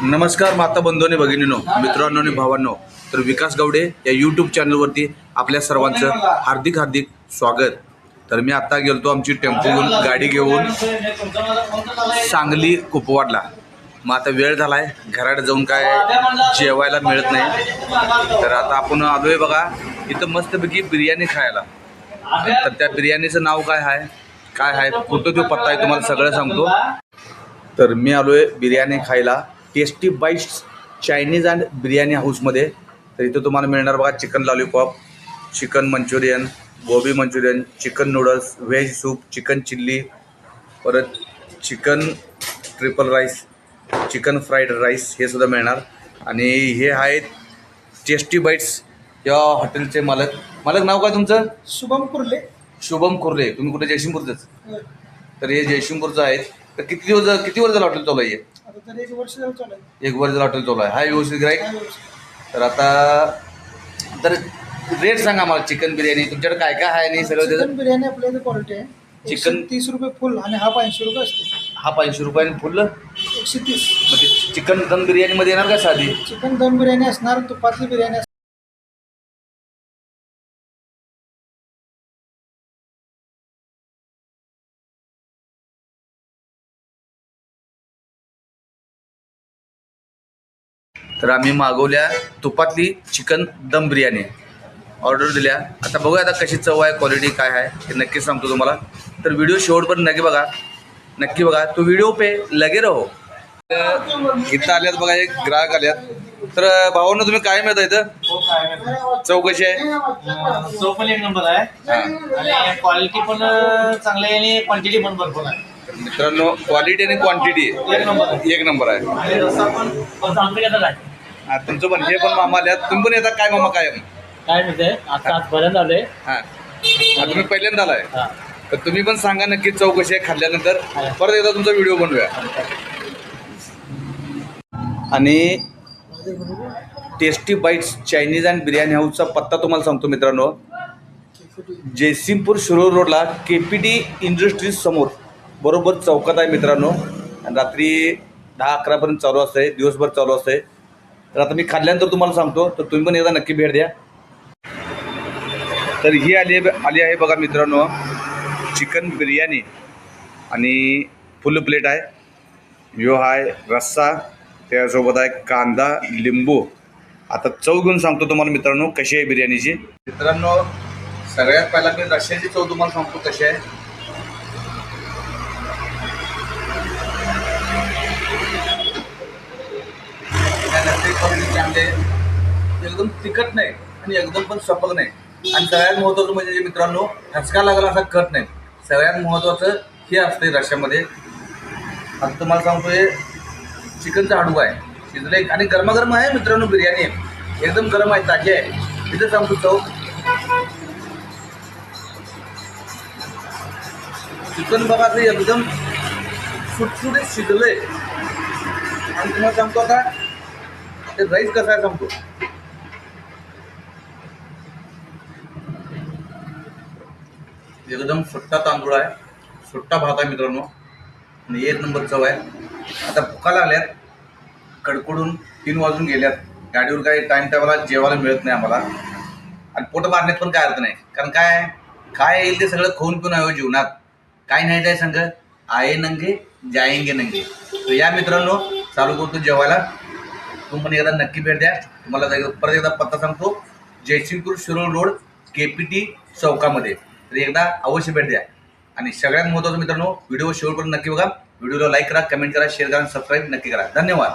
नमस्कार माता बंधूने भगिनीनो मित्रांनो आणि भावांनो. तर विकास गावडे या यूट्यूब चॅनलवरती आपल्या सर्वांचं हार्दिक हार्दिक स्वागत. तर मी आत्ता गेलतो आमची टेम्पो घेऊन गाडी घेऊन सांगली कुपवाडला. मग आता वेळ झाला आहे घरात जाऊन काय जेवायला मिळत नाही. तर आता आपण आलोय बघा इथं मस्तपैकी बिर्याणी खायला. तर त्या बिर्याणीचं नाव काय आहे काय आहे कुठं तो पत्ता आहे तुम्हाला सगळं सांगतो. तर मी आलो आहे बिर्याणी खायला. Tasty bites Chinese and biryani हाऊसमध्ये तर इथं तुम्हाला मिळणार बघा chicken lollipop chicken Manchurian gobi Manchurian chicken noodles veg soup chicken chilli परत chicken triple rice chicken fried rice हे सुद्धा मिळणार. आणि हे आहेत टेस्टी बाईट्स या हॉटेलचे मालक. मालक नाव काय तुमचं? शुभम कुर्ले. शुभम कुर्ले. तुम्ही कुठे जयसिंगपूरचंच? तर हे जयसिंगपूरचं आहेत. तर किती दिवस किती वर्ष झालं हॉटेल चालू आहे हे? आता तर एक वर्ष झालं चालू आहे. एक वर्ष झालं हॉटेल चालू आहे. हाय व्यवस्थित काय व्यवस्थित. तर आता तर रेट सांगा मला चिकन बिर्याणी तुमच्याकडे काय काय आहे आणि सगळं चिकन त्याचं? बिर्याणी आपल्या इथे क्वालिटी आहे. चिकन- चिकन तीस रुपये फुल आणि हाफ ऐंशी रुपये असते. हा ऐंशी रुपयाने फुल एकशे तीस. म्हणजे चिकन दम बिर्याणीमध्ये येणार का साधी? चिकन दम बिर्याणी असणार तुपातली बिर्याणी तर आम्ही मागवल्या तुपातली चिकन दम बिर्याणी. ऑर्डर दिल्या. आता बघूया आता कशी चव आहे क्वालिटी काय आहे हे नक्कीच सांगतो तुम्हाला. तर व्हिडिओ शेवटपर्यंत नक्की बघा. नक्की बघा. तो व्हिडिओ पे लगे रहो. इथं आल्यात बघा एक ग्राहक आल्यात. तर भावांनो तुम्ही काय मिळता इथं? चव कशी आहे? तो पण एक नंबर आहे. हां. आणि क्वालिटी पण चांगली आहे आणि क्वांटिटी पण भरपूर आहे. तर मित्रांनो क्वालिटी आणि क्वांटिटी एक नंबर आणि रस्सा पण आहे हा, तुमचं पण हे पण मामा आल्यात. तुम्ही पण येतात काय मामा काय काय म्हणते आता आजपर्यंत आलोय हां. हा, तुम्ही पहिल्यांदा आलाय. हा. तर तुम्ही पण सांगा नक्की चौकशी आहे खाल्ल्यानंतर. हा. परत एकदा तुमचा व्हिडिओ बनवूया. आणि tasty bites Chinese and biryani हाऊसचा पत्ता तुम्हाला सांगतो मित्रांनो. जयसिंगपूर शिरोळ रोडला के पी डी इंडस्ट्रीज समोर बरोबर चौकात आहे मित्रांनो. आणि रात्री दहा अकरापर्यंत चालू असते दिवसभर चालू असते तर आता मी खाल्ल्यानंतर तुम्हाला सांगतो तर तुम्ही पण एकदा नक्की भेट द्या. तर ही आली आली आहे बघा मित्रांनो चिकन बिर्याणी आणि फुल प्लेट आहे. यो आहे रस्सा त्यासोबत आहे कांदा लिंबू. आता चव घेऊन सांगतो तुम्हाला मित्रांनो कशी आहे बिर्याणीची. मित्रांनो सगळ्यात पहिला मी रश्याची चव तुम्हाला सांगतो कशी आहे. क्वालिटीचे एकदम तिखट नाही आणि एकदम पण सपक नाही. आणि सगळ्यात महत्त्वाचं म्हणजे जे मित्रांनो ठसका लागला असा कट नाही. सगळ्यात महत्त्वाचं हे असते रश्यामध्ये. आता तुम्हाला सांगतो हे चिकनचा हाडू आहे. शिजले आणि गरमागरम आहे मित्रांनो बिर्याणी. आहे एकदम गरम आहे ताजी आहे. तिथे सांगतो चव. चिकन बघा ते एकदम सुटसुटीत शिजलंय. आणि तुम्हाला सांगतो आता ते राईस कसा आहे सांगतो. एकदम सुट्टा तांदूळ आहे. सुट्टा भात आहे मित्रांनो. आणि एक नंबर चव आहे. आता भुका लागल्यात. कडकडून तीन वाजून गेल्यात. गाडीवर काही टाईम टेबला जेवायला मिळत नाही आम्हाला. आणि पोट मारण्यात पण काय अर्थ नाही. कारण काय काय येईल ते सगळं खाऊन पिऊन आहे हो जीवनात. काय नाही जाय सांग आहे नंगे जायंगे नंगे. तर या मित्रांनो चालू करतो जेवायला. तुम्ही पण एकदा नक्की भेट द्या. तुम्हाला परत एकदा पत्ता सांगतो. Jaysingpur Shirol road K P T चौकामध्ये. तर एकदा अवश्य भेट द्या. आणि सगळ्यात महत्त्वाचं मित्रांनो व्हिडिओ शेवटपर्यंत नक्की बघा. व्हिडिओला लाईक करा कमेंट करा शेअर करा सबस्क्राईब नक्की करा. धन्यवाद.